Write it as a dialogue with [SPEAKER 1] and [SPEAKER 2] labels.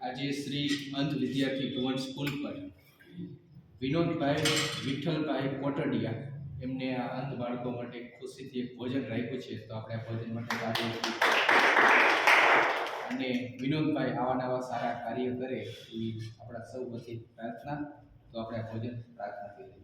[SPEAKER 1] આજે શ્રી અંધ વિદ્યાર્થી ભુવન સ્કૂલ પર વિનોદભાઈ, વિઠ્ઠલભાઈ કોટડિયા એમને આ અંધ બાળકો માટે ખુશીથી એક ભોજન રાખ્યું છે. તો આપણે આ ભોજન માટે કાર્ય અને વિનોદભાઈ આવા નવા સારા કાર્ય કરે એવી આપણા સૌ વતી પ્રાર્થના. તો આપણે આ ભોજન પ્રાર્થના કરીએ.